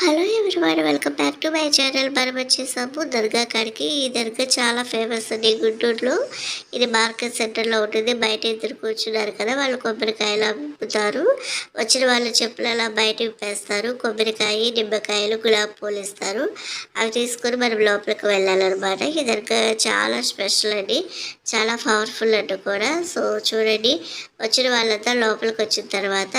Hello everyone welcome back to my channel మనం వచ్చేసాము దర్గా కాడికి ఈ దర్గా చాలా ఫేమస్ అండి గుంటూరులో. ఇది మార్కెట్ సెంటర్లో ఉంటుంది. బయట ఇద్దరు కూర్చున్నారు కదా వాళ్ళు కొబ్బరికాయలు అమ్ముతారు. వచ్చిన వాళ్ళ చెప్పులు అలా బయట విప్పేస్తారు. కొబ్బరికాయ నిమ్మకాయలు గులాబీ పూలు ఇస్తారు. అవి తీసుకొని మనం లోపలికి వెళ్ళాలన్నమాట. ఈ దర్గా చాలా స్పెషల్ అండి. చాలా పవర్ఫుల్ అంటూ కూడా. సో చూడండి. వచ్చిన వాళ్ళంతా లోపలికి వచ్చిన తర్వాత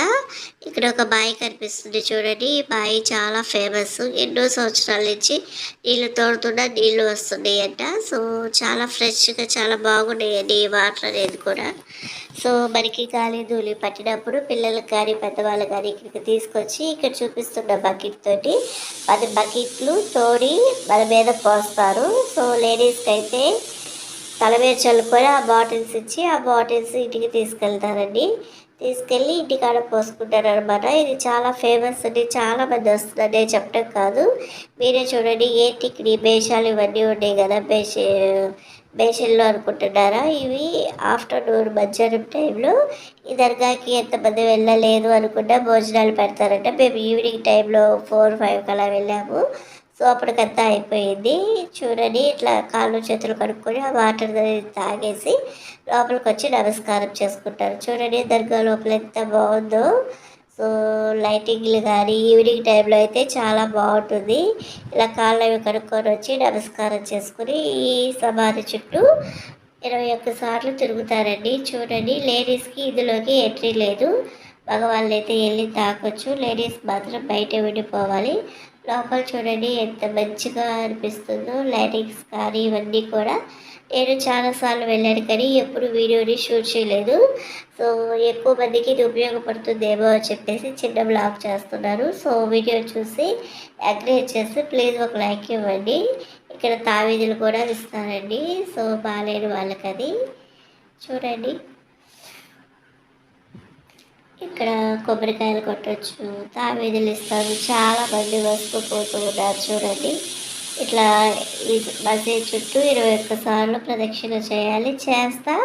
ఇక్కడ ఒక బాయి కనిపిస్తుంది చూడండి. ఈ బాయి చాలా ఫేమస్. ఎన్నో సంవత్సరాల నుంచి నీళ్ళు తోడుతున్నా నీళ్ళు వస్తున్నాయి అంట సో చాలా ఫ్రెష్గా చాలా బాగున్నాయండి ఈ వాటర్ అనేది కూడా. సో మనకి గాలి ధూళి పట్టినప్పుడు పిల్లలకు కానీ పెద్దవాళ్ళు కానీ ఇక్కడికి తీసుకొచ్చి ఇక్కడ చూపిస్తున్న బకెట్ తోటి పది బకెట్లు తోడి మన మీద పోస్తారు. సో లేడీస్కి అయితే తల మీద చల్లుకొని ఆ బాటిల్స్ ఇచ్చి ఆ బాటిల్స్ ఇంటికి తీసుకెళ్తారండి. తీసుకెళ్ళి ఇంటికాడ పోసుకుంటారు అనమాట ఇది చాలా ఫేమస్ అండి. చాలా మంది వస్తుందనే చెప్పడం కాదు. మీరే చూడండి. ఏంటి ఇక్కడ ఈ బేషాలు ఇవన్నీ ఉన్నాయి కదా. బేష బేషన్లో అనుకుంటున్నారా? ఇవి ఆఫ్టర్నూన్ మధ్యాహ్నం టైంలో ఈ దర్గాకి ఎంతమంది వెళ్ళలేదు అనుకున్నా భోజనాలు పెడతారంట. మేము ఈవినింగ్ టైంలో ఫోర్ ఫైవ్ అలా వెళ్ళాము. సో అప్పటికంతా అయిపోయింది. చూడని ఇట్లా కాళ్ళు చేతులు కడుక్కొని ఆ వాటర్ తాగేసి లోపలికి వచ్చి నమస్కారం చేసుకుంటారు. చూడండి దర్గా లోపల ఎంత బాగుందో. సో లైటింగ్లు కానీ ఈవినింగ్ టైంలో అయితే చాలా బాగుంటుంది. ఇలా కాళ్ళు అవి కడుక్కొని వచ్చి నమస్కారం చేసుకుని ఈ సమాధి చుట్టూ ఇరవై ఒక్క సార్లు తిరుగుతారండి. చూడండి లేడీస్కి ఇందులోకి ఎంట్రీ లేదు. మగవాళ్ళు అయితే వెళ్ళి తాకొచ్చు లేడీస్ మాత్రం బయట విడిపోవాలి. లోపల చూడండి ఎంత మంచిగా అనిపిస్తుందో. లైటింగ్స్ కానీ ఇవన్నీ కూడా. నేను చాలాసార్లు వెళ్ళాను కానీ ఎప్పుడు వీడియోని షూట్ చేయలేదు. సో ఎక్కువ మందికి ఇది ఉపయోగపడుతుందేమో అని చెప్పేసి చిన్న బ్లాగ్ చేస్తున్నారు సో వీడియో చూసి అగ్రేట్ చేసి ప్లీజ్ ఒక లైక్ ఇవ్వండి. ఇక్కడ తావీదులు కూడా ఇస్తానండి. సో బాగాలేని వాళ్ళకి అది చూడండి. ఇక్కడ కొబ్బరికాయలు కొట్టచ్చు తావేదులు ఇస్తారు. చాలా మంది వస్తూ పోతూ ఉన్నారు చూడండి. ఇట్లా ఈ మసీద్ చుట్టూ ఇరవై ఒక్కసార్లు ప్రదక్షిణ చేయాలి. చేస్తా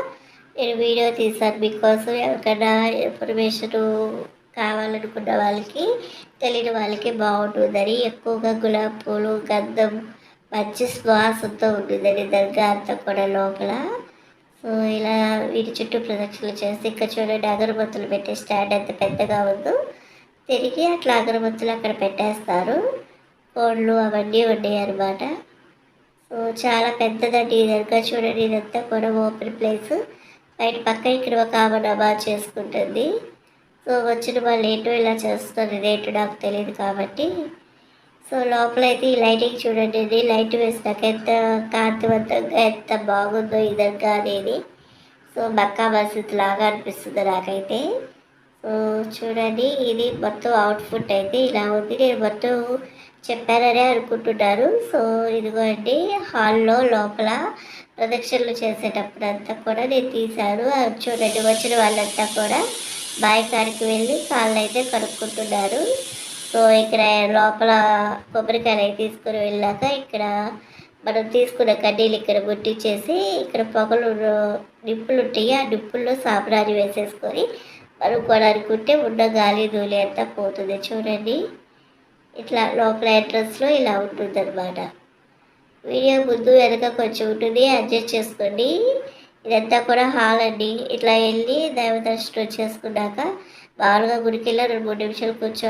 నేను వీడియో తీశాను మీకోసం ఎవరికైనా ఇన్ఫర్మేషన్ కావాలనుకున్న వాళ్ళకి తెలియని వాళ్ళకి బాగుంటుందని ఎక్కువగా గులాబీ పూలు గంధం మంచి శ్వాసంతో ఉంటుందండి. దర్గా అంతా కూడా లోపల. ఇలా వీటి చుట్టూ ప్రదక్షిణలు చేస్తే ఇక్కడ చూడండి అగరబత్తులు పెట్టే స్టాండ్ ఎంత పెద్దగా ఉందో. తిరిగి అట్లా అగరబత్తులు అక్కడ పెట్టేస్తారు. కోళ్ళు అవన్నీ ఉన్నాయి అనమాట సో చాలా పెద్దదండి ఇదంతా చూడండి ఇదంతా కూడా ఓపెన్ ప్లేస్. బయట పక్క ఇక్కడ ఒక ఆమె నమాజ్ చేసుకుంటుంది. సో వచ్చిన వాళ్ళు ఏంటో ఇలా చేస్తుంది రేటు నాకు తెలియదు కాబట్టి. సో లోపల అయితే ఈ లైటింగ్ చూడండి ఇది లైట్ వేసినాక ఎంత కాంతివంతంగా ఎంత బాగుందో ఇదంగా అనేది. సో బక్కా మసీద్ లాగా అనిపిస్తుంది నాకైతే. సో చూడండి ఇది మొత్తం అవుట్ఫుట్ అయితే ఇలా ఉంది. నేను మొత్తం చెప్పాననే అనుకుంటున్నారు. సో ఇదిగో అండి హాల్లో లోపల ప్రదక్షిణలు చేసేటప్పుడు అంతా కూడా నేను తీశాను. చూడండి వచ్చిన వాళ్ళంతా కూడా బాయ్ కాడికి వెళ్ళి కాళ్ళు అయితే కనుక్కుంటున్నారు సో ఇక్కడ లోపల కొబ్బరికాయలు తీసుకుని వెళ్ళాక ఇక్కడ మనం తీసుకున్న కడ్డీలు ఇక్కడ ముట్టించేసి ఇక్కడ పొగలు నిప్పులు ఉంటాయి. ఆ నిప్పుల్లో సాంబ్రాన్ని వేసేసుకొని మనం కొనుక్కుంటే ఉన్న గాలి ధూళి అంతా పోతుంది. చూడండి. ఇట్లా లోపల ఎంట్రన్స్లో ఇలా ఉంటుంది అనమాట వీడియో ముందు వెనక కొంచెం ఉంటుంది. అడ్జస్ట్ చేసుకోండి. ఇదంతా కూడా హాల్ అండి. ఇట్లా వెళ్ళి దైవ దర్శనం చేసుకున్నాక మామూలుగా గుడికి వెళ్ళి రెండు మూడు నిమిషాలు కూర్చో